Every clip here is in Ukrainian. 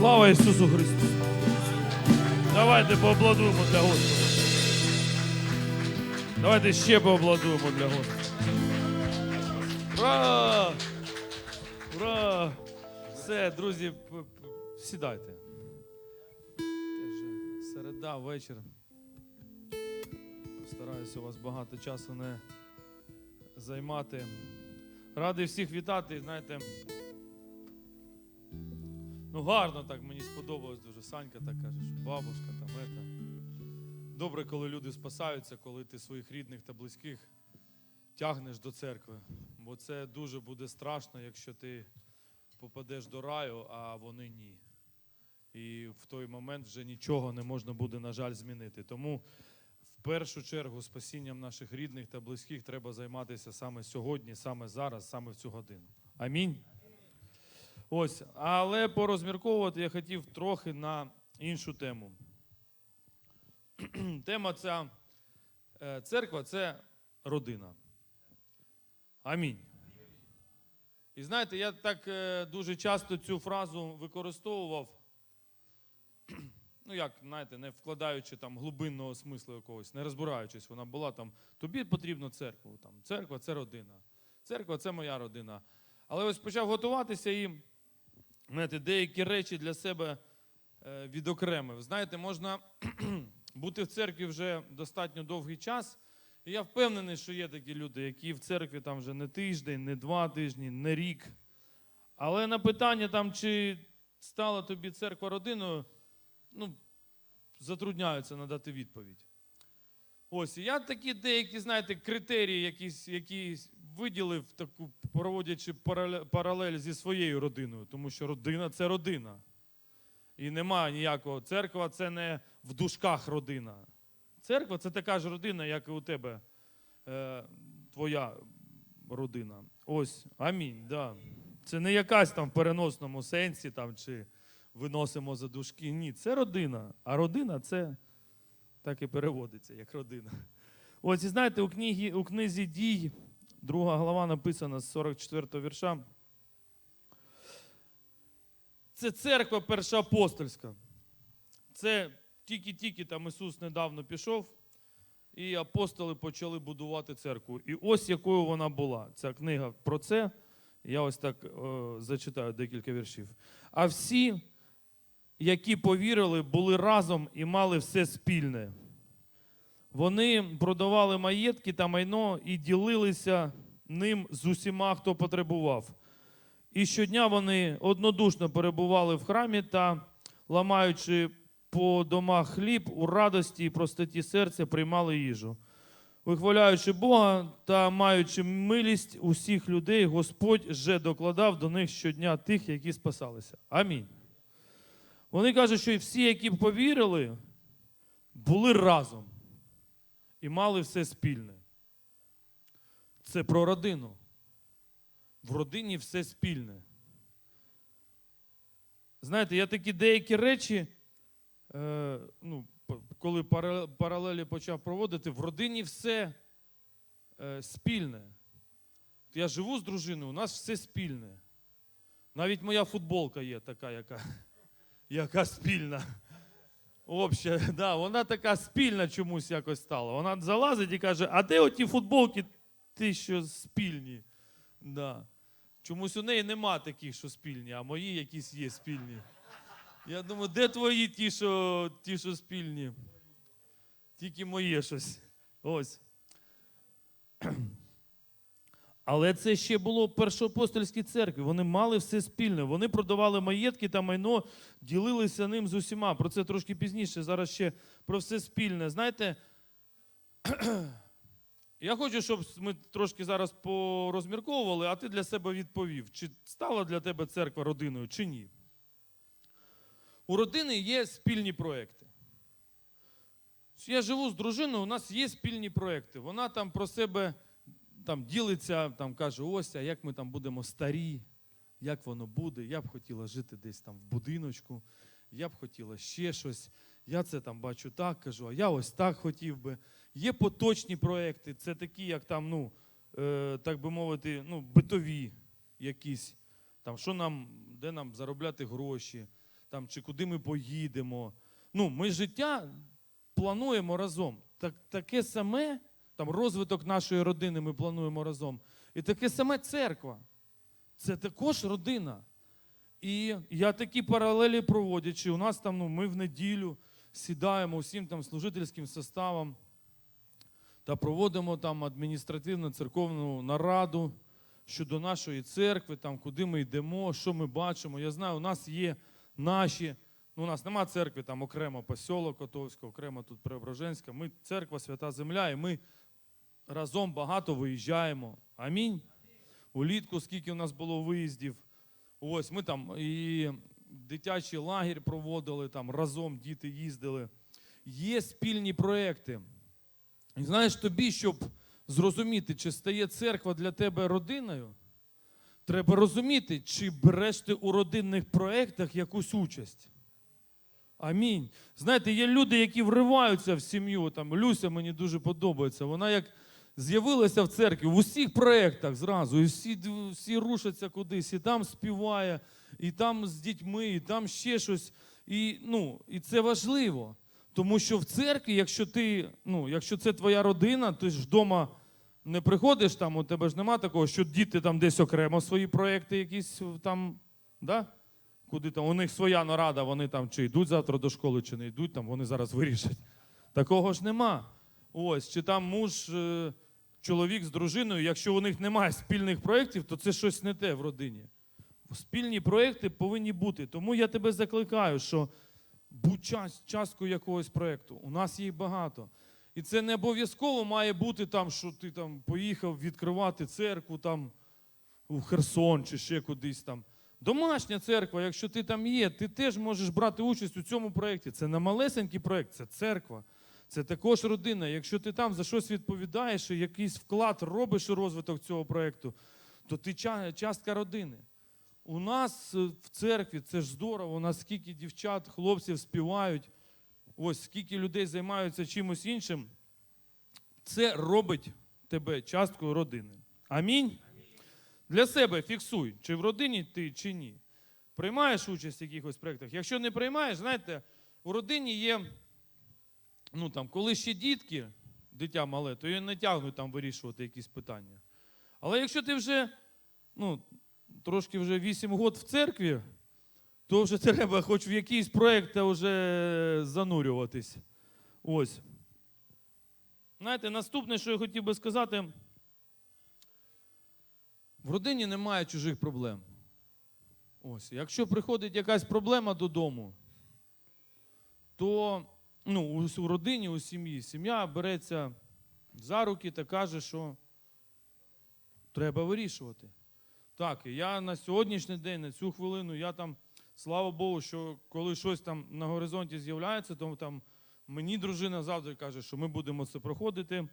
Слава Ісусу Христу! Давайте поаплодуємо для Господа. Давайте ще поаплодуємо для Господа. Ура! Ура! Все, друзі, сідайте. Теж середа, вечір. Постараюся у вас багато часу не займати. Радий всіх вітати. Знаєте, ну гарно так мені сподобалось дуже. Санька так каже, що бабушка там ета. Добре, коли люди спасаються, коли ти своїх рідних та близьких тягнеш до церкви. Бо це дуже буде страшно, якщо ти попадеш до раю, а вони ні. І в той момент вже нічого не можна буде, на жаль, змінити. Тому в першу чергу спасінням наших рідних та близьких треба займатися саме сьогодні, саме зараз, саме в цю годину. Амінь. Ось, але порозмірковувати я хотів трохи на іншу тему. Тема ця е, церква це родина. Амінь. І знаєте, я так е, дуже часто цю фразу використовував, ну як, знаєте, не вкладаючи там глибинного смислу якогось, не розбираючись, вона була там, тобі потрібно церкву. Там, церква це родина. Церква це моя родина. Але ось почав готуватися і знаєте, деякі речі для себе е, відокремив. Знаєте, можна бути в церкві вже достатньо довгий час. І я впевнений, що є такі люди, які в церкві там вже не тиждень, не два тижні, не рік. Але на питання, там, чи стала тобі церква родиною, ну, затрудняються надати відповідь. Ось, і я такі деякі, знаєте, критерії, якісь, які виділив, таку, проводячи паралель зі своєю родиною, тому що родина це родина. І немає ніякого церква, це не в дужках родина. Церква це така ж родина, як і у тебе, е, твоя родина. Ось, амінь. Да. Це не якась там в переносному сенсі там, чи виносимо за дужки. Ні, це родина. А родина це так і переводиться, як родина. Ось, і знаєте, у, книгі, у книзі дій, друга глава написана з 44 го вірша. Це церква першоапостольська. Це тільки-тільки там Ісус недавно пішов, і апостоли почали будувати церкву. І ось якою вона була. Ця книга про це. Я ось так е, зачитаю декілька віршів. А всі, які повірили, були разом і мали все спільне. Вони продавали маєтки та майно і ділилися ним з усіма, хто потребував. І щодня вони однодушно перебували в храмі та, ламаючи по домах хліб, у радості і простоті серця приймали їжу. Вихваляючи Бога та маючи милість усіх людей, Господь вже докладав до них щодня тих, які спасалися. Амінь. Вони кажуть, що всі, які повірили, були разом і мали все спільне. Це про родину. В родині все спільне. Знаєте, я такі деякі речі, е, ну, коли паралелі почав проводити, в родині все е, спільне. Я живу з дружиною, у нас все спільне. Навіть моя футболка є така, яка, яка спільна. Обща, да, вона така спільна чомусь якось стала. Вона залазить і каже, а де оті футболки, ті, що спільні? Да. Чомусь у неї нема таких, що спільні, а мої якісь є спільні. Я думаю, де твої ті, що, ті, що спільні? Тільки моє щось. Ось. Але це ще було в першоапостольській церкві. Вони мали все спільне. Вони продавали маєтки та майно, ділилися ним з усіма. Про це трошки пізніше. Зараз ще про все спільне. Знаєте, я хочу, щоб ми трошки зараз порозмірковували, а ти для себе відповів, чи стала для тебе церква родиною, чи ні. У родини є спільні проекти. Я живу з дружиною, у нас є спільні проекти. Вона там про себе там, ділиться, там, каже, ось, а як ми там будемо старі, як воно буде. Я б хотіла жити десь там в будиночку, я б хотіла ще щось. Я це там бачу так, кажу, а я ось так хотів би. Є поточні проекти, це такі, як там, ну, е, так би мовити, ну, битові якісь. Там, що нам, де нам заробляти гроші, там, чи куди ми поїдемо. Ну, ми життя плануємо разом. Так, таке саме, там розвиток нашої родини ми плануємо разом. І таке саме церква. Це також родина. І я такі паралелі проводячи, у нас там ну, ми в неділю сідаємо усім там служительським составом та проводимо там адміністративну церковну нараду щодо нашої церкви, там, куди ми йдемо, що ми бачимо. Я знаю, у нас є наші, ну, у нас нема церкви, там окремо посілок Котовська, окремо тут Преображенська. Ми церква, свята земля, і ми разом багато виїжджаємо. Амінь. Улітку, скільки у нас було виїздів. Ось ми там і дитячий лагерь проводили, там разом діти їздили. Є спільні проекти. І знаєш, тобі, щоб зрозуміти, чи стає церква для тебе родиною, треба розуміти, чи береш ти у родинних проєктах якусь участь. Амінь. Знаєте, є люди, які вриваються в сім'ю. Там Люся мені дуже подобається. Вона як з'явилася в церкві в усіх проєктах зразу, і всі, всі рушаться кудись, і там співає, і там з дітьми, і там ще щось. І, ну, і це важливо. Тому що в церкві, якщо ти, ну, якщо це твоя родина, ти ж вдома не приходиш там, у тебе ж нема такого, що діти там десь окремо свої проекти якісь там, да? куди там, у них своя нарада, вони там чи йдуть завтра до школи, чи не йдуть, там вони зараз вирішать. Такого ж нема. Ось, чи там муж, е, чоловік з дружиною, якщо у них немає спільних проєктів, то це щось не те в родині. Спільні проєкти повинні бути. Тому я тебе закликаю, що будь час, часткою якогось проєкту. У нас їх багато. І це не обов'язково має бути там, що ти там поїхав відкривати церкву там у Херсон чи ще кудись там. Домашня церква, якщо ти там є, ти теж можеш брати участь у цьому проєкті. Це не малесенький проєкт, це церква. Це також родина. Якщо ти там за щось відповідаєш і якийсь вклад робиш у розвиток цього проєкту, то ти частка родини. У нас е, в церкві це ж здорово, у нас скільки дівчат, хлопців співають, ось скільки людей займаються чимось іншим. Це робить тебе часткою родини. Амінь. Для себе фіксуй, чи в родині ти, чи ні. Приймаєш участь в якихось проєктах. Якщо не приймаєш, знаєте, у родині є, ну там, коли ще дітки, дитя мале, то її не тягнуть там вирішувати якісь питання. Але якщо ти вже, ну, трошки вже 8 років в церкві, то вже треба хоч в якийсь проєкт вже занурюватись. Ось. Знаєте, наступне, що я хотів би сказати, в родині немає чужих проблем. Ось. Якщо приходить якась проблема додому, то ну, у, родині, у сім'ї, сім'я береться за руки та каже, що треба вирішувати. Так, і я на сьогоднішній день, на цю хвилину, я там, слава Богу, що коли щось там на горизонті з'являється, то там мені дружина завжди каже, що ми будемо це проходити.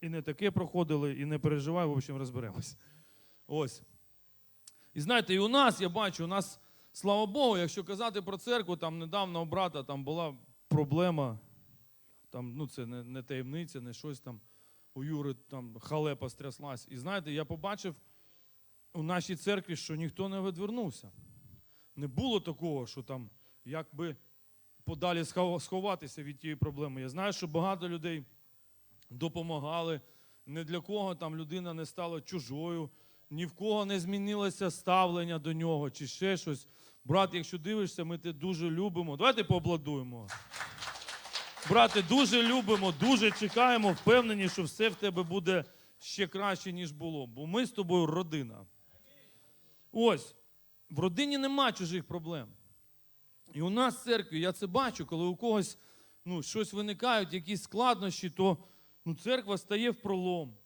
І не таке проходили, і не переживай, в общем, розберемось. Ось. І знаєте, і у нас, я бачу, у нас, слава Богу, якщо казати про церкву, там недавно у брата там була проблема, там, ну це не, не таємниця, не щось там. У Юри там халепа стряслась. І знаєте, я побачив у нашій церкві, що ніхто не відвернувся. Не було такого, що там якби подалі сховатися від тієї проблеми. Я знаю, що багато людей допомагали. Ні для кого там людина не стала чужою, ні в кого не змінилося ставлення до нього чи ще щось. Брат, якщо дивишся, ми тебе дуже любимо. Давайте пообладуємо. Брате, дуже любимо, дуже чекаємо, впевнені, що все в тебе буде ще краще, ніж було. Бо ми з тобою родина. Ось, в родині нема чужих проблем. І у нас в церкві, я це бачу, коли у когось ну, щось виникають, якісь складнощі, то ну, церква стає в пролом.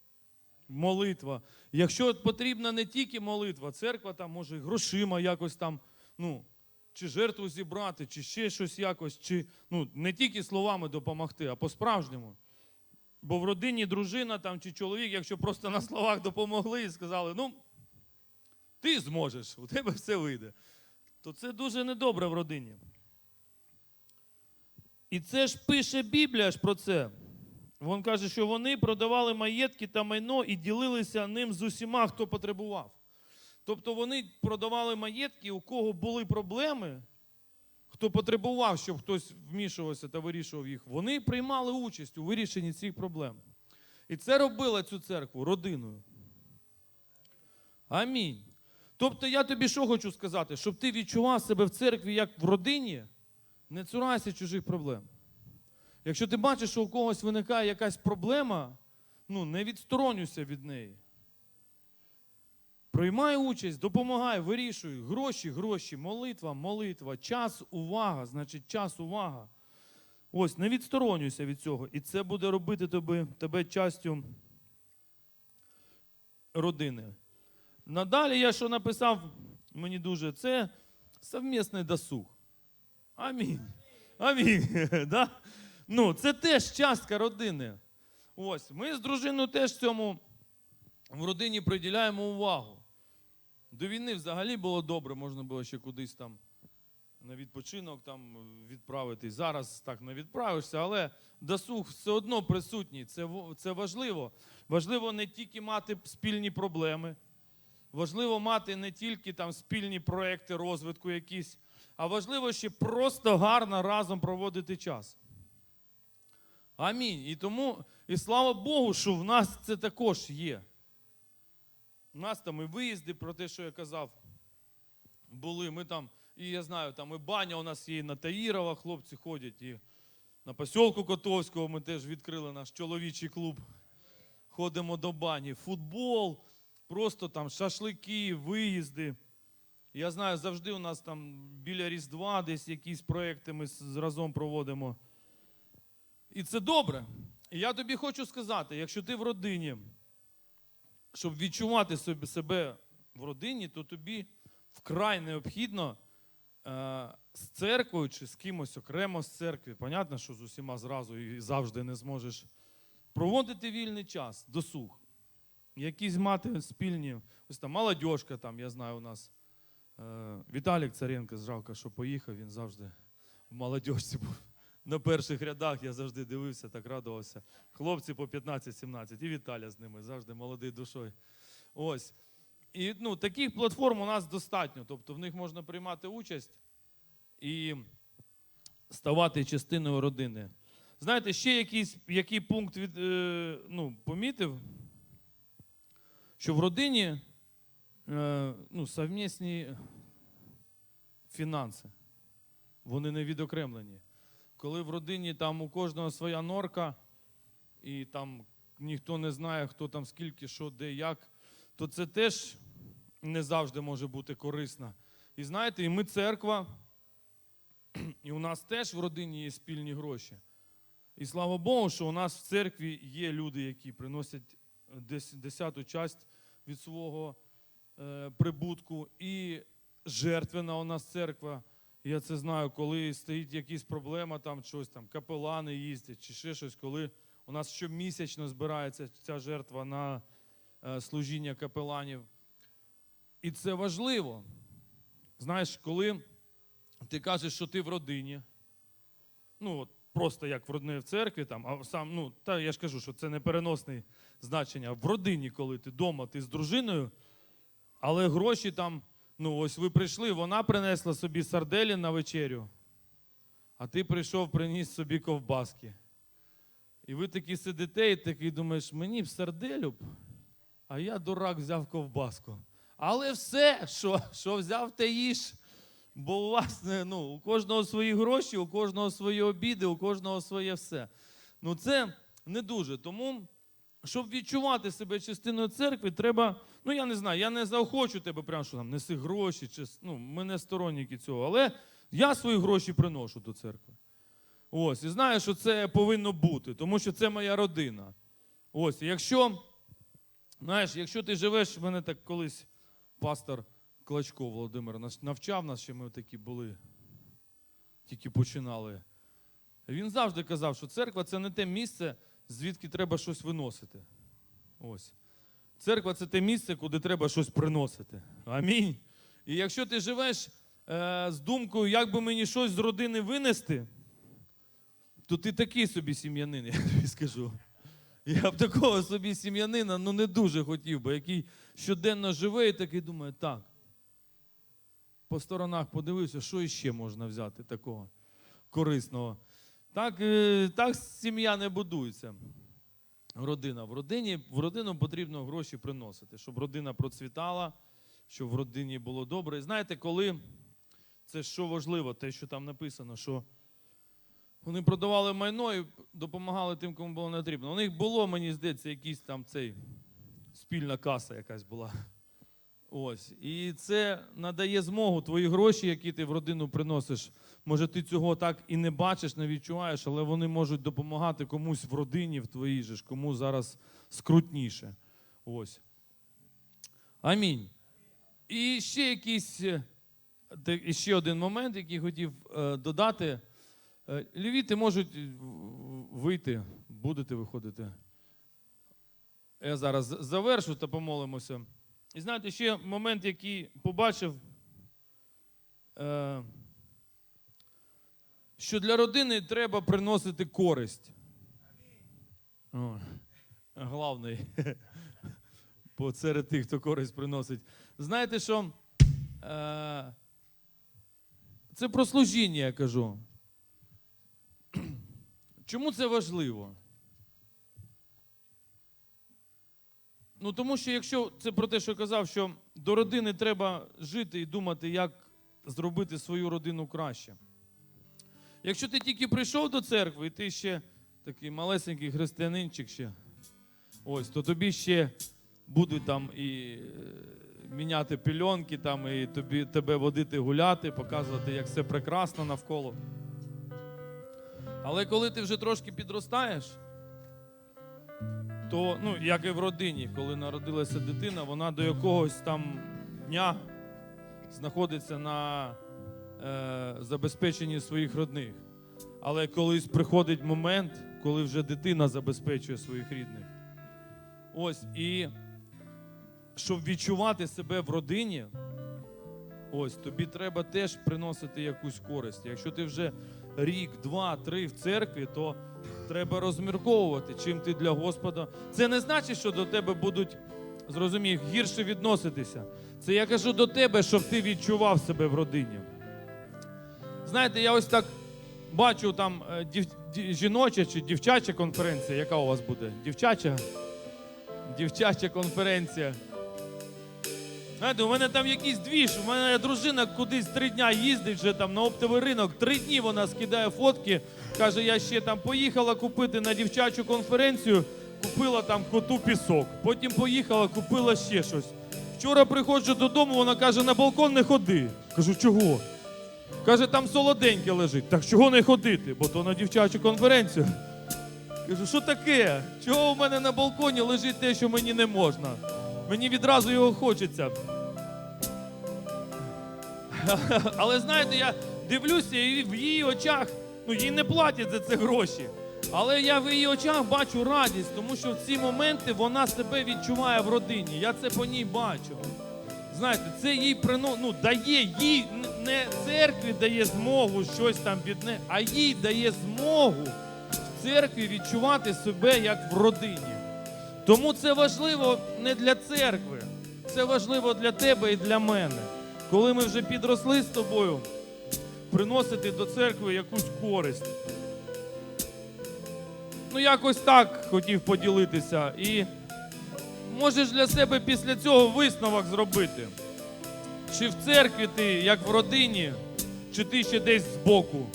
Молитва. Якщо потрібна не тільки молитва, церква там може грошима якось там, ну, чи жертву зібрати, чи ще щось якось, чи ну, не тільки словами допомогти, а по-справжньому. Бо в родині дружина там, чи чоловік, якщо просто на словах допомогли і сказали, ну, ти зможеш, у тебе все вийде, то це дуже недобре в родині. І це ж пише Біблія ж про це. Він каже, що вони продавали маєтки та майно і ділилися ним з усіма, хто потребував. Тобто вони продавали маєтки, у кого були проблеми, хто потребував, щоб хтось вмішувався та вирішував їх, вони приймали участь у вирішенні цих проблем. І це робила цю церкву родиною. Амінь. Тобто я тобі що хочу сказати, щоб ти відчував себе в церкві як в родині, не цурайся чужих проблем. Якщо ти бачиш, що у когось виникає якась проблема, ну не відсторонюйся від неї. Приймай участь, допомагай, вирішуй. Гроші, гроші, молитва, молитва, час, увага, значить час, увага. Ось, не відсторонюйся від цього. І це буде робити тебе, тебе частю родини. Надалі я що написав, мені дуже, це совмісний досуг. Амінь. Амінь. да? Ну, це теж частка родини. Ось, ми з дружиною теж цьому в родині приділяємо увагу. До війни взагалі було добре, можна було ще кудись там на відпочинок там відправитись. Зараз так не відправишся, але досуг все одно присутній. Це, це важливо. Важливо не тільки мати спільні проблеми, важливо мати не тільки там спільні проекти розвитку якісь, а важливо ще просто гарно разом проводити час. Амінь. І тому, і слава Богу, що в нас це також є. У нас там і виїзди, про те, що я казав, були. Ми там, і я знаю, там і баня у нас є, і на Таїрова хлопці ходять, і на посілку Котовського ми теж відкрили наш чоловічий клуб. Ходимо до бані. Футбол, просто там шашлики, виїзди. Я знаю, завжди у нас там біля Різдва десь якісь проекти ми разом проводимо. І це добре. І я тобі хочу сказати, якщо ти в родині, щоб відчувати собі, себе в родині, то тобі вкрай необхідно е, з церквою чи з кимось окремо з церкви. Понятно, що з усіма зразу і завжди не зможеш проводити вільний час, досуг. Якісь мати спільні, ось там молодіжка там, я знаю, у нас. Е, Віталік Царенко, жалко, що поїхав, він завжди в молодіжці був. На перших рядах я завжди дивився, так радувався. Хлопці по 15-17, і Віталя з ними, завжди молодий душою. Ось. І ну, таких платформ у нас достатньо. Тобто в них можна приймати участь і ставати частиною родини. Знаєте, ще якийсь, який пункт від, е, ну, помітив, що в родині е, ну, совмісні фінанси. Вони не відокремлені. Коли в родині там у кожного своя норка, і там ніхто не знає, хто там скільки, що, де, як, то це теж не завжди може бути корисно. І знаєте, і ми церква, і у нас теж в родині є спільні гроші. І слава Богу, що у нас в церкві є люди, які приносять дес- десяту часть від свого е, прибутку. І жертвена у нас церква. Я це знаю, коли стоїть якась проблема, там щось там, капелани їздять чи ще щось, коли у нас щомісячно збирається ця жертва на е, служіння капеланів. І це важливо. Знаєш, коли ти кажеш, що ти в родині, ну от просто як в родині в церкві, там, а сам, ну, та я ж кажу, що це не переносне значення. В родині, коли ти вдома, ти з дружиною, але гроші там, ну ось ви прийшли, вона принесла собі сарделі на вечерю, а ти прийшов, приніс собі ковбаски. І ви такі сидите і такий думаєш, мені б сарделю б, а я дурак взяв ковбаску. Але все, що, що взяв, те їж. Бо у вас ну, у кожного свої гроші, у кожного свої обіди, у кожного своє все. Ну це не дуже. Тому, щоб відчувати себе частиною церкви, треба. Ну я не знаю, я не заохочу тебе, прямо що там неси гроші, чи ну, ми не сторонники цього. Але я свої гроші приношу до церкви. Ось, і знаю, що це повинно бути, тому що це моя родина. Ось, якщо, знаєш, якщо ти живеш, в мене так колись пастор Клочко Володимир навчав нас, що ми такі були, тільки починали. Він завжди казав, що церква це не те місце, звідки треба щось виносити. Ось. Церква це те місце, куди треба щось приносити. Амінь. І якщо ти живеш е, з думкою, як би мені щось з родини винести, то ти такий собі сім'янин, я тобі скажу. Я б такого собі сім'янина ну, не дуже хотів би, який щоденно живе і такий думає, так. По сторонах подивився, що іще можна взяти такого корисного. Так, е, так сім'я не будується. Родина. В родині в родину потрібно гроші приносити, щоб родина процвітала, щоб в родині було добре. І знаєте, коли це що важливо, те, що там написано, що вони продавали майно і допомагали тим, кому було потрібно. У них було, мені здається, якийсь там цей спільна каса якась була. Ось. І це надає змогу твої гроші, які ти в родину приносиш. Може, ти цього так і не бачиш, не відчуваєш, але вони можуть допомагати комусь в родині, в твоїй же ж, кому зараз скрутніше. Ось. Амінь. І ще якийсь, е, ще один момент, який хотів е, додати. Е, Лівіти можуть вийти, будете виходити. Я зараз завершу та помолимося. І знаєте, ще момент, який побачив, е, що для родини треба приносити користь. О, Главний. Серед тих, хто користь приносить. Знаєте, що е, це про служіння, я кажу. Чому це важливо? Ну, тому що якщо це про те, що я казав, що до родини треба жити і думати, як зробити свою родину краще. Якщо ти тільки прийшов до церкви, і ти ще такий малесенький християнинчик ще, ось, то тобі ще будуть там і е, міняти пільонки, там, і тобі, тебе водити гуляти, показувати, як все прекрасно навколо. Але коли ти вже трошки підростаєш, то, ну, як і в родині, коли народилася дитина, вона до якогось там дня знаходиться на е, забезпеченні своїх родних. Але колись приходить момент, коли вже дитина забезпечує своїх рідних. Ось, і щоб відчувати себе в родині, ось тобі треба теж приносити якусь користь. Якщо ти вже рік, два, три в церкві, то треба розмірковувати, чим ти для Господа. Це не значить, що до тебе будуть, зрозумій, гірше відноситися. Це я кажу до тебе, щоб ти відчував себе в родині. Знаєте, я ось так бачу там е, дів, жіноча чи дівчача конференція. Яка у вас буде? Дівчача? Дівчача конференція. Знаєте, у мене там якийсь двіж, у мене дружина кудись три дня їздить вже там на оптовий ринок. Три дні вона скидає фотки. Каже, я ще там поїхала купити на дівчачу конференцію, купила там коту пісок. Потім поїхала, купила ще щось. Вчора приходжу додому, вона каже, на балкон не ходи. Кажу, чого? Каже, там солоденьке лежить. Так чого не ходити? Бо то на дівчачу конференцію. Кажу, що таке? Чого у мене на балконі лежить те, що мені не можна? Мені відразу його хочеться. Але знаєте, я дивлюся і в її очах, ну їй не платять за це гроші. Але я в її очах бачу радість, тому що в ці моменти вона себе відчуває в родині. Я це по ній бачу. Знаєте, це їй прино... ну, дає їй не церкві дає змогу щось там від а їй дає змогу в церкві відчувати себе як в родині. Тому це важливо не для церкви, це важливо для тебе і для мене. Коли ми вже підросли з тобою, приносити до церкви якусь користь. Ну, якось так хотів поділитися. І можеш для себе після цього висновок зробити. Чи в церкві ти, як в родині, чи ти ще десь збоку.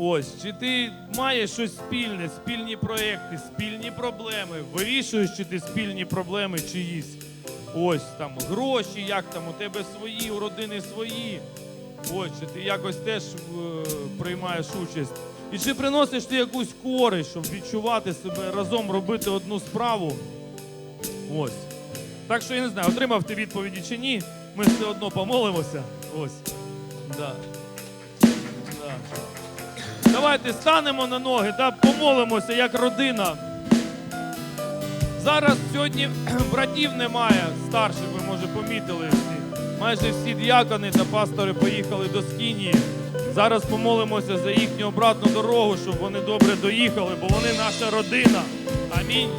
Ось, чи ти маєш щось спільне, спільні проекти, спільні проблеми, вирішуєш чи ти спільні проблеми чиїсь. Ось там гроші, як там у тебе свої, у родини свої. Ось, чи ти якось теж е, приймаєш участь. І чи приносиш ти якусь користь, щоб відчувати себе разом робити одну справу. Ось. Так що я не знаю, отримав ти відповіді чи ні. Ми все одно помолимося. Ось. Да. Давайте станемо на ноги та помолимося як родина. Зараз сьогодні братів немає, старших, ви може помітили всі. Майже всі діякони та пастори поїхали до Скінії. Зараз помолимося за їхню обратну дорогу, щоб вони добре доїхали, бо вони наша родина. Амінь.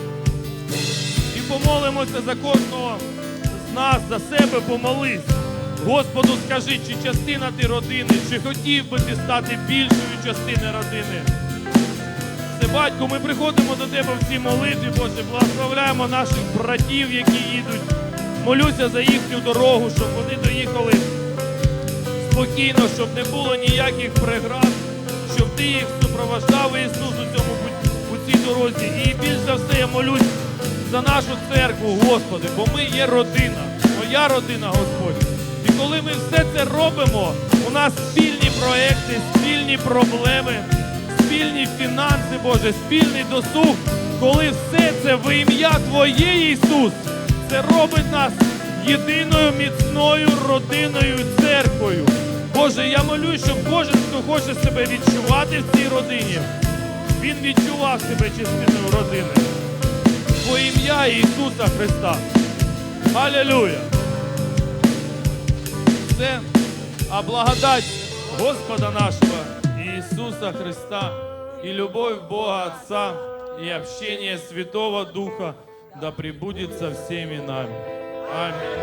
І помолимося за кожного з нас, за себе помолись. Господу скажи, чи частина ти родини, чи хотів би ти стати більшою частиною родини. Це батько, ми приходимо до тебе в цій молитві, Боже, благословляємо наших братів, які їдуть. Молюся за їхню дорогу, щоб вони доїхали спокійно, щоб не було ніяких преград, щоб ти їх супровождав Ісус у цьому у цій дорозі. І більш за все я молюсь за нашу церкву, Господи, бо ми є родина, моя родина, Господь. І коли ми все це робимо, у нас спільні проекти, спільні проблеми, спільні фінанси, Боже, спільний досуг, коли все це в ім'я Твоє, Ісус, це робить нас єдиною міцною родиною церквою. Боже, я молюсь, щоб кожен, хто хоче себе відчувати в цій родині, він відчував себе частиною родини. Во ім'я Ісуса Христа. Аллилуйя! Це а благодать Господа нашего Иисуса Христа и любовь Бога Отца и общение Святого Духа да пребудет со всеми нами. Аминь.